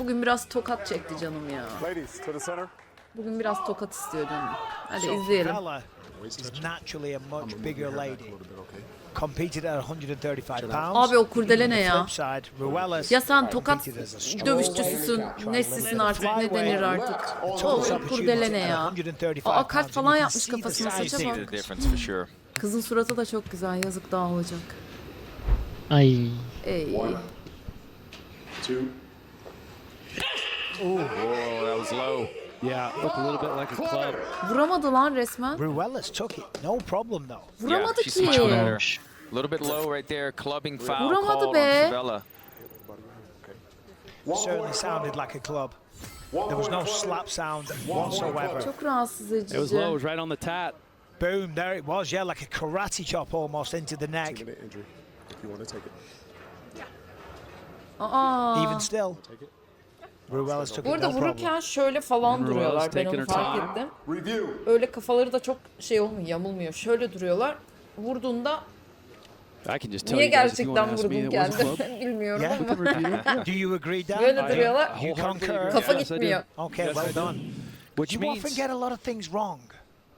Bugün biraz tokat çekti canım ya. Bugün biraz tokat istiyor canım. Hadi izleyelim. Abi o kurdele ne ya? Ya sen tokat dövüşçüsüsün, nesisin artık, ne denir artık? O kurdele ne ya? Aa kalp falan yapmış kafasına saça bak. Kızın suratı da çok güzel, yazık daha olacak. Ay. Ey. Two. Whoa, that was low. Yeah, looked a little bit like a club. Vuramadı lan resmen. Ruelas took it, no problem though. Vuramadı she's ki. much better. A little bit low right there. Clubbing foul Vuramadı called on be. Favela. Certainly sounded like a club. There was no slap sound whatsoever. Çok rahatsız It was low. It was right on the tat. Boom, there it was. Yeah, like a karate chop almost into the neck. Minute injury. If you want to take it. Aa. Even still, Ruelas took Bu it arada no problem. vururken şöyle falan Ruelas duruyorlar. Ben taking onu her fark ettim. Review. Öyle kafaları da çok şey olmuyor, yamulmuyor. Şöyle duruyorlar. Vurduğunda I can just tell niye you guys if you gerçekten want to ask me, vurdun it was a club. geldi bilmiyorum Yeah. ama. Do you agree, Dan? Böyle I- duruyorlar. Kafa Yes, I do. gitmiyor. Okay, well do. done. Which You often means, get a lot of things wrong.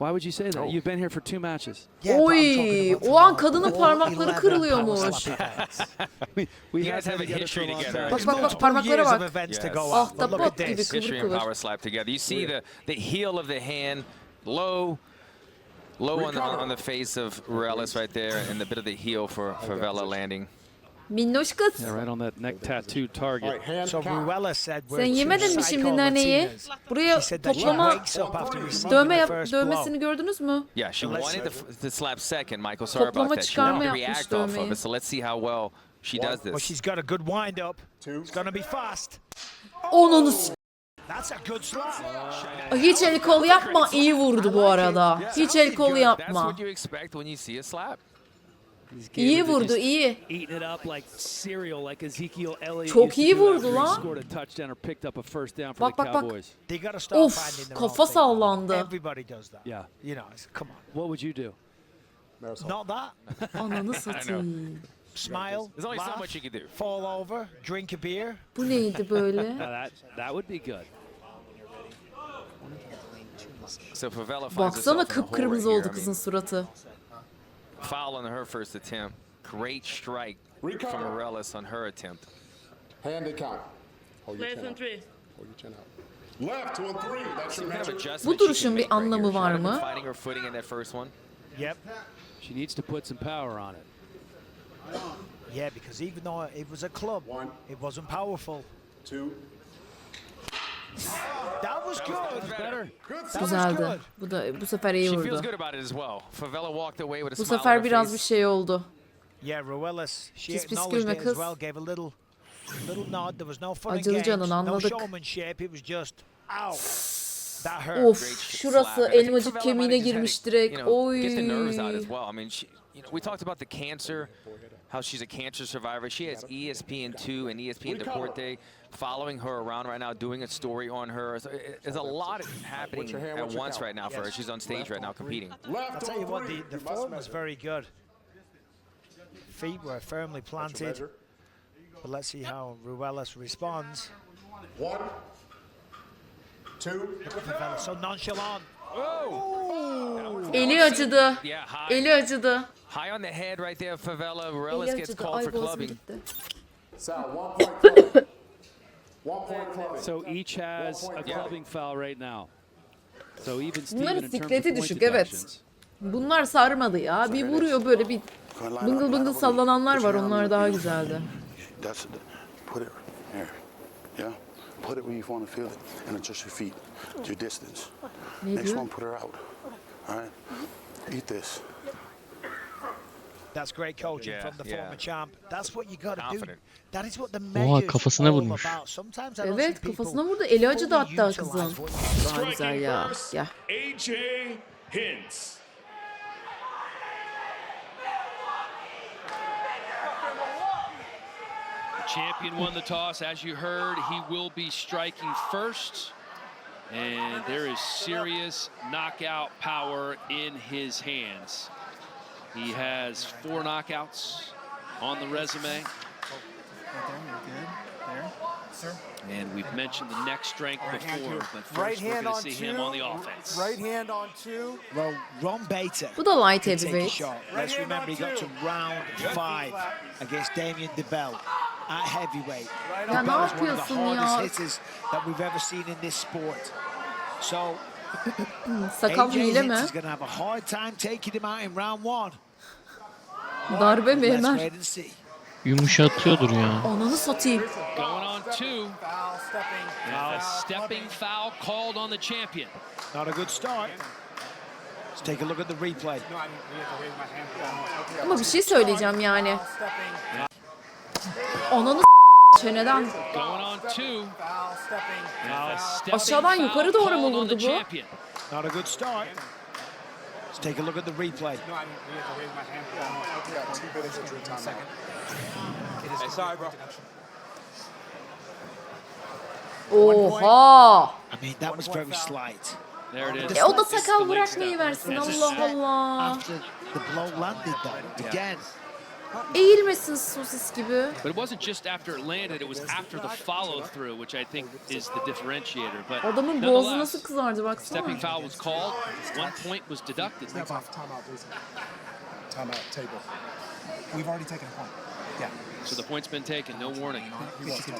Why would you say that? Oh. You've been here for two matches. Yeah, but I'm Oy, talking about o an kadının parmakları kırılıyormuş. power slap events. We, we You have guys have a been together history for a together. time. Bak bak bak Multiple parmaklara years of bak. events to Yes. go oh, on. But look at gibi this. kıvır History of kıvır. power slap together. You see the, the heel of the hand low, low on the, on the face of Morales right there, and the bit of the heel for Favela landing. Minnoş kız. Yeah, right on that neck tattoo target. So. Ruella said we're Sen yemedin mi şimdi naneyi? Buraya toplama dövme yap first dövmesini gördünüz mü? Yeah, she wanted the, the slap second, Michael. Sorry about that. She wanted to react off of it, so let's see how well she does Well, this. she's got a good wind up. It's going to be fast. Onun s- That's a good slap. hiç el kol yapma iyi vurdu bu arada. Hiç el kol yapma. İyi vurdu, iyi. Çok iyi vurdu lan. Bak bak bak. Of, kafa sallandı. Ananı satayım. Smile, fall over, drink a beer. Bu neydi böyle? Baksana kıpkırmızı oldu kızın suratı. Foul on her first attempt. Great strike from Morales on her attempt. Hand and count. Hold your Less chin than out. three. Hold your chin out. Left on three. That's your Kind of measure. adjustment Bu she can duruşun bir make right anlamı. She var might have mı? been Finding her footing in that first one. Yep. She needs to put some power on it. Yeah, because even though it was a club, One. it wasn't powerful. Two. Güzeldi. Bu da bu sefer iyi vurdu. Bu sefer biraz bir şey oldu. Pis pis gülme kız. Acılı canını anladık. of şurası elmacık kemiğine girmiş direkt. Oy. How she's a cancer survivor. She has ESPN2 and ESPN Deporte. Following her around right now, doing a story on her. So it- There's a lot happening hand? at once count? right now for her. She's on stage right now competing. Left I'll tell you on what, three. the, the You form was very good. Feet were firmly planted. But let's see how Ruelas responds. One. Two. So nonchalant. Eli acıdı. Yeah, high, Eli acıdı. high on the head right there. Favela Ruelas gets acıdı. called Ay for boğazım clubbing. one point clubbing. So each has a clubbing foul right now. So even Steven Bunların in terms of sikleti düşük evet. Bunlar sarmadı ya. Bir vuruyor böyle bir bıngıl bıngıl sallananlar var. Onlar daha güzeldi. That's put it here. Yeah. Put it where you want to feel it and adjust your feet, your distance. Ne Next diyor? one, put her out. All right. Eat this. That's great coaching Yeah, from the yeah. former champ. That's what you got to do. Confident. That is what the Oha, kafasına vurmuş. about. Sometimes I don't Evet kafasına vurdu. Eli acıdı fully hatta kızın. Daha güzel ya. Ya. AJ Hints. Champion won the toss. As you heard, he will be striking first. And there is serious knockout power in his hands. He has four knockouts on the resume. And we've mentioned the neck strength Right before, but first Right we're hand going on to see two. him on the offense. Right hand on two. Well, Ron Bater Bu da light can take a heavyweight. shot. Right Let's remember he got to round five against Damien DeBell at heavyweight. Right Ya on ne is one of the yapıyorsun hardest ya? hitters that we've ever seen in this sport. So Sakal AJ hile mi? Is going to have a hard time taking him out in round one. Darbe mi Let's Ömer? Yumuşatıyordur ya. Ananı satayım. Going on two. Foul, stepping. And a Foul, stepping foul called on the champion. Not a good start. Let's take a look at the replay. Ama bir şey söyleyeceğim yani. Ananı çeneden. Going on two. Foul, stepping. And a stepping Aşağıdan yukarı doğru mu called on vurdu the bu? champion. Not a good start. Let's take a look at the replay. Oha. I mean, that was very slight. There it is. E o da It's the sakal leg bırakmayı step. versin Allah. Allah. After the blow landed, though, again. Eğilmesin sosis gibi. But it wasn't just after it landed, it was after the follow through, which I think is the differentiator. But Adamın boğazı nasıl kızardı baksana. stepping foul was called. One point was deducted. Step off timeout, please. Timeout table. We've already taken a point. Yeah. So the point's been taken, no warning. Touched.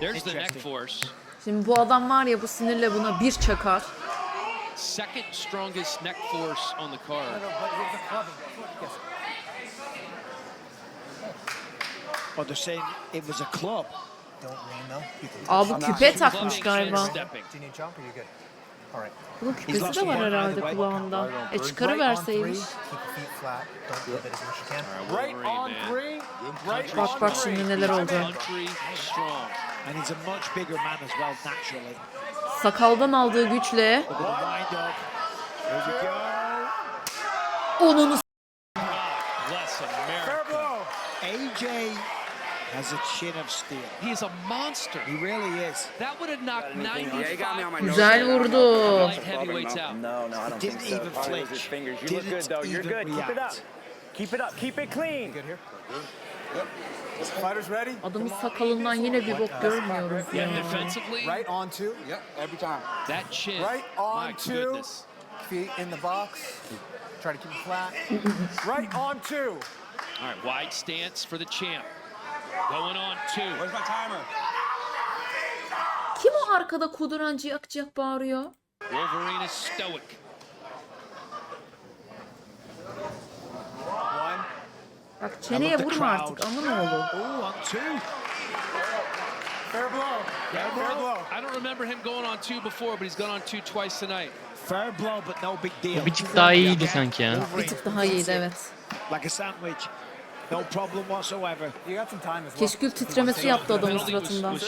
There's the neck force. Şimdi bu adam var ya bu sinirle buna bir çakar. Second strongest neck force on the card. Aa bu küpe takmış galiba. Bunun küpesi de var herhalde kulağında. E çıkarıverseymiş. Bak bak şimdi neler olacak. Sakaldan aldığı güçle onun AJ has a chin of steel. He's a monster. He really is. That would have knocked 95 güzel vurdu. light heavyweights out. No, no, I don't Didn't think so. even Probably was flinch. his fingers. You Didn't look good though. You're even good. Keep it up. Keep it up. Keep it clean. Good here. Fighters ready? Adamın sakalından yine bir bok görmüyoruz ya. Right on two. Yep. Every time. that chin. Right on my two. goodness. Feet in the box. Try to keep it flat. right on two. All right, wide stance for the champ. Kim o arkada kuduran ciyak ciyak bağırıyor? Wolverine is stoic. One. Bak çeneye vurma artık amın oğlu. Fair blow. Yeah, Fair blow. I don't remember him going on two before, but he's gone on two twice tonight. Fair blow, but no big deal. Bir tık daha iyiydi sanki ya. Bir tık daha iyiydi evet. Like a sandwich. Keşkül titremesi yaptı adamın suratından.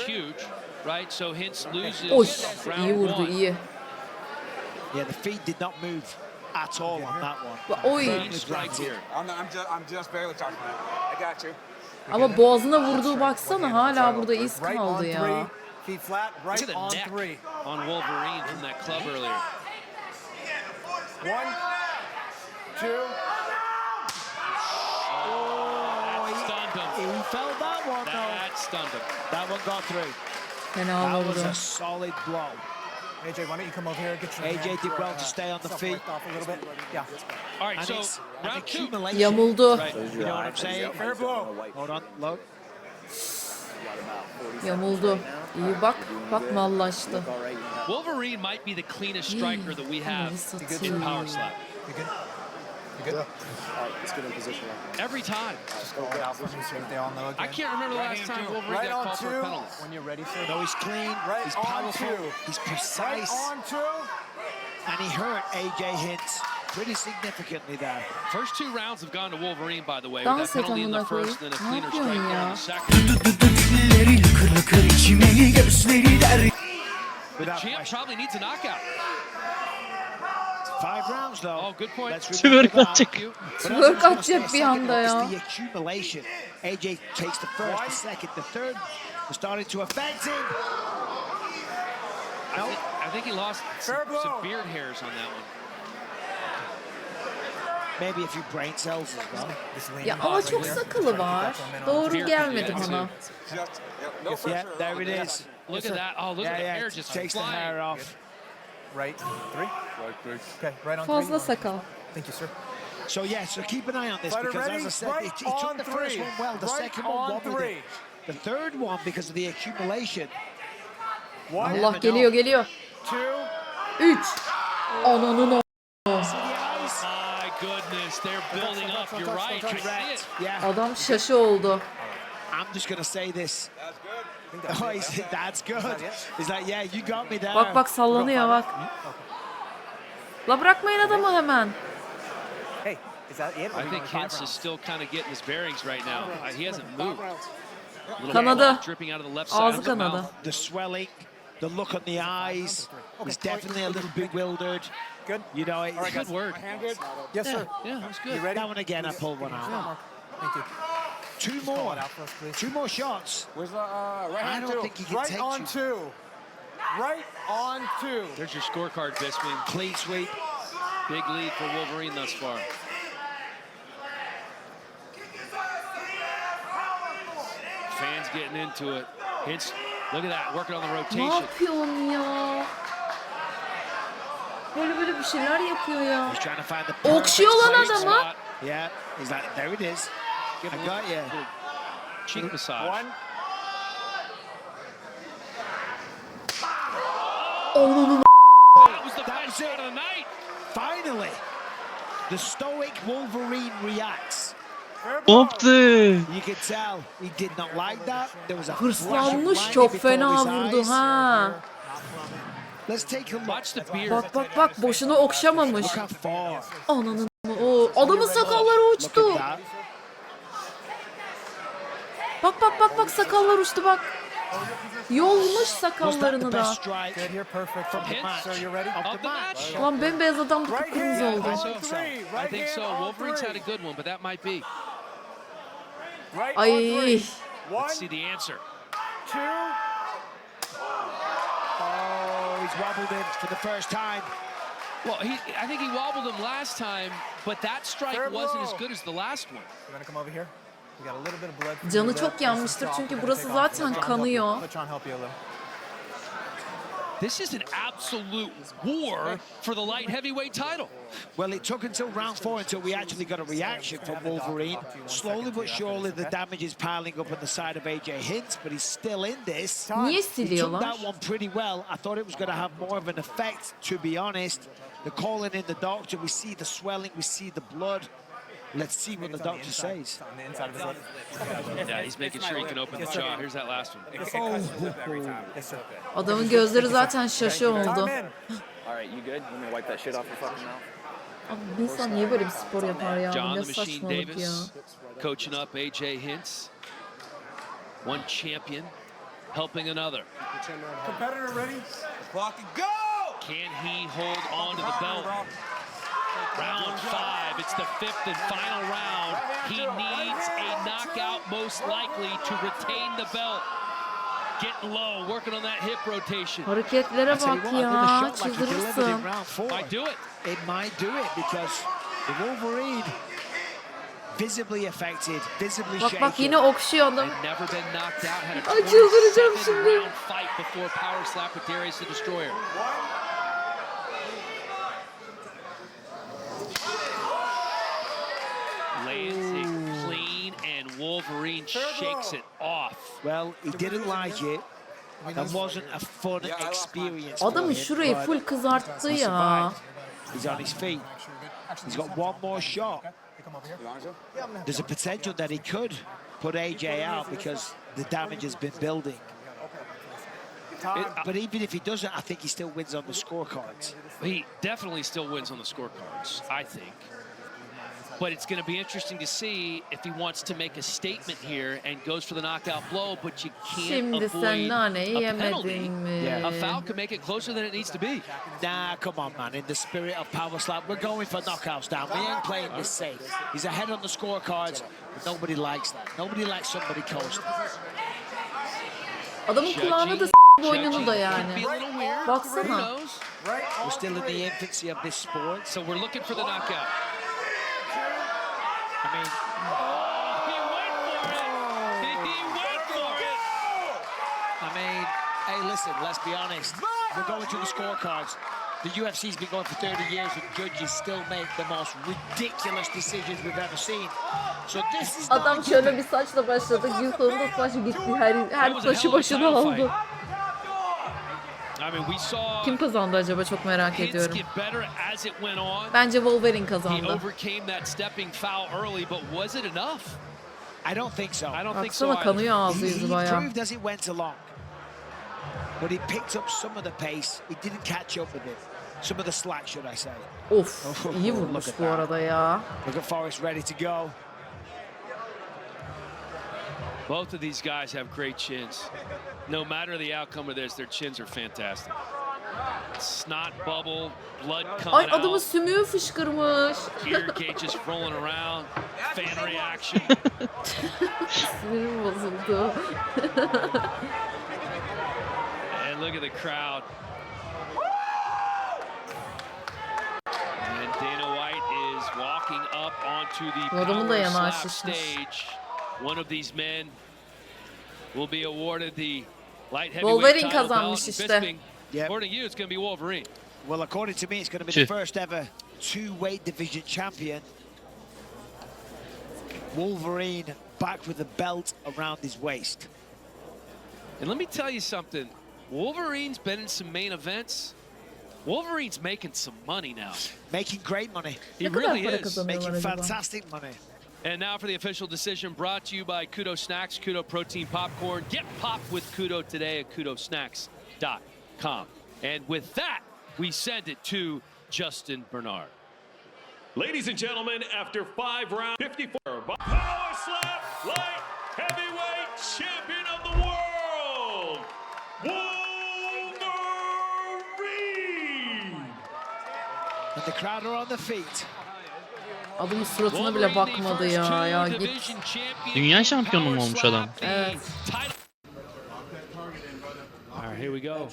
Oy, iyi vurdu, iyi. Yeah, the feet did not move at all on that one. Oy. Ama boğazına vurduğu baksana hala burada iz kaldı ya. Flat, right on three. On Wolverine from that club earlier. One, two, stunned him. That one got through. Fena That was vurdu. a solid blow. AJ, why don't you come over here and get your AJ did well uh, to stay on the feet. off a little bit. Yeah. All right, And so it's an round two. accumulation. Yamuldu. Right. You know what I'm saying? Fair blow. Hold on, look. Yamuldu. İyi bak. Bak mallaştı. Wolverine might be the cleanest striker that we have in satayım. power slap. You? You? All right, let's get in position. Every time. Just go get out for me so that they all know I can't remember the last time Wolverine Right got on called for a penalty. When you're ready, sir. No, he's clean. Right he's powerful. two. He's Right precise. on two. And he hurt AJ Hintz pretty significantly there. First two rounds have gone to Wolverine, by the way, with Dans that et penalty in the first and then a cleaner strike there in the second. Without Champ probably needs a knockout. Five rounds though. Oh, good point. Let's Twerk remember Twerk that. atacak. But as I Twerk atacak bir anda ya. It's the accumulation. AJ takes the first, the second, the third. We're starting to affect him. I think, I think he lost some, some beard hairs on that one. maybe a few brain cells as well. Ya ama çok sakalı var. Doğru gelmedi bana. Yeah, there it is. Look at that. Oh, look at the hair just takes the hair off. Right three. Okay, right on Fazla three. sakal. Thank you, sir. So yeah, so keep an eye on this Fighter because ready? as I said, Right he, he took the first one well, the Right second one on wobbled three. it. The third one because of the accumulation. One, Allah geliyor geliyor. two. Üç. Ananın o. My goodness, they're building up. You're right. I see it. Yeah, Adam şaşı oldu. I'm just gonna say this. Oh, he's, that's good. He's like, yeah, you got me there. Bak bak sallanıyor bak. La bırakmayın adamı hemen. Hey, is that it? I think Hintz is still kind of getting his bearings right now. Uh, he hasn't moved. A little Kanadı. dripping out of the left side Ağzı of his kanadı. mouth. The swelling, the look on the eyes. He's definitely a little bewildered. Good. You know, it's it, Good work. Hand good. Yes, Yeah, sir. yeah, that was You good. ready? that one again, I pulled one out. Thank you. Two Call more, out for us, two more shots. Where's the uh, right I don't think he can Right take on you. two. Right on two. There's your scorecard, Bisping. Clean sweep. Big lead for Wolverine thus far. Fans getting into it. Hintz, look at that, working on the Ne rotation. yapıyorsun ya? Böyle böyle bir şeyler yapıyor ya. He's trying to find the perfect Okşuyor lan sweet adamı. spot. Yeah, he's like, there it is. Give I him a got little- you. little cheek massage. One. Ananı Finally, the stoic Wolverine reacts. Ne yaptı? Hırslanmış çok fena vurdu ha. Bak bak bak boşuna okşamamış. Ananın o adamın sakalları uçtu. Bak bak bak bak sakallar uçtu bak. Yolmuş Was that the sakallarını da. best strike Good here. Perfect. from the Hits. match? Sir, you ready? Of Of the the match. match. Lan bembeyaz adam da Right kıpkırmızı oldu. on So, three. I think so. hand on Wolverine's a good one, but that might be. Right on Ay. Let's see the answer. two. Oh, he's wobbled in for the first time. Well, he, I think he wobbled him last time, but that strike Third wasn't as good as the last one. You want to come over here? We got a little bit of blood. from Canı your çok lip. yanmıştır This is çünkü soft. burası Take off. zaten Let John help you. kanıyor. Let John help you a little. This is an absolute war for the light heavyweight title. Well, it took until round four until we actually got a reaction from Wolverine. Slowly but surely, the damage is piling up on the side of AJ Hintz, but he's still in this. Niye He took siliyorlar? that one pretty well. I thought it was going to have more of an effect, to be honest. The calling in the doctor, we see the swelling, we see the blood. Let's see what the It's on doctor inside. says. On the inside of his lip. Yeah, he's making sure he can open the jaw. Here's that last one. Yes, sir. Adamın gözleri zaten şaşı oldu. All right, you good? You want me wipe that shit off your fucking mouth? Abi bir insan niye böyle bir spor yapar ya? Bu John the Machine saçmalık ya. Davis coaching up AJ Hintz. One champion helping another. Competitor ready? Clock and go! Can he hold on to the belt? Round five. It's the fifth and final round. He needs a knockout, most likely, to retain the belt. Getting low, working on that hip rotation. Hareketlere I tell you bak what, I ya. think a shot like he delivered in Çıldırırsın. round four. Might do it. It might do it because the Wolverine visibly affected, visibly shaken. bak yine okşuyor adam. Had never been knocked out. Had a Ay, çıldıracağım şimdi. round fight before power slap with Darius the Destroyer. Lands it clean and Wolverine shakes it off. Well, he didn't like it. That wasn't a fun experience. for Adamın him, şurayı full kızarttı ya. He's on his feet. He's got one more shot. You come over here. There's a potential that he could put AJ out because the damage has been building. Time. But even if he doesn't, I think he still wins on the scorecards. He definitely still wins on the scorecards, I think. But it's going to be interesting to see if he wants to make a statement here and goes for the knockout blow, but you can't Şimdi avoid sen a penalty. mi? Yeah. A foul can make it closer than it needs to be. Nah, come on, man. In the spirit of Power Slap, we're going for knockouts down. We ain't playing this safe. He's ahead on the scorecards, but nobody likes that. Nobody likes somebody coasting. Adamın kulağına da s*** boynunu da yani. could be a little weird. Baksana. Who knows? We're still in the infancy of this sport. So we're looking for the knockout. He went for it. He went for it. I mean, hey, listen, let's be honest. We're going to the scorecards. The UFC's been going for 30 years and judges still make the most ridiculous decisions we've ever seen. So this is Adam şöyle bir saçla başladı. Yıkıldı saç gitti. Her, her taşı başına aldı. Kim kazandı acaba çok merak ediyorum. Bence Wolverine He kazandı. I don't think so. I don't think so. Kanıyor ağzı He, yüzü bayağı. proved as it went along. But he picked up some of the pace. He didn't catch up with it. Some of the slack, should I say. Of iyi vurmuş bu arada ya. Look at Forrest ready to go. Both of these guys have great chins. No matter the outcome of this, their chins are fantastic. Snot bubble, blood Ay coming oh, adamın out, sümüğü fışkırmış. ear gauges rolling around, fan reaction. Sinirim bozuldu. And look at the crowd. And Dana White is walking up onto the adamın da power yanağı slap şişmiş. stage. One of these men will be awarded the light heavyweight Wolverine title kazanmış belt. işte. Bisping, Yep. According to you, it's going to be Wolverine. Well, according to me, it's going to be the first ever two-weight division champion. Wolverine back with the belt around his waist. And let me tell you something. Wolverine's been in some main events. Wolverine's making some money now. Making great money. He really is. Making acaba? fantastic money. And now for the official decision brought to you by Kudo Snacks, Kudo Protein Popcorn. Get popped with Kudo today at kudosnacks.com. And with that, we send it to Justin Bernard. Ladies and gentlemen, after five rounds, 54 by Power Slap Light Heavyweight Champion of the World, Wolverine! And the crowd are on their feet. Adamın suratına bile bakmadı ya. Ya git. Dünya şampiyonu mu olmuş adam? Evet. All right, here we go.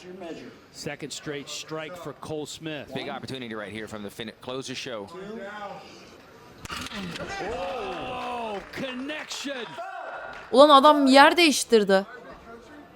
Second straight strike for Cole Smith. Big opportunity right here from the fin- close the show. Oh, connection. Ulan adam yer değiştirdi.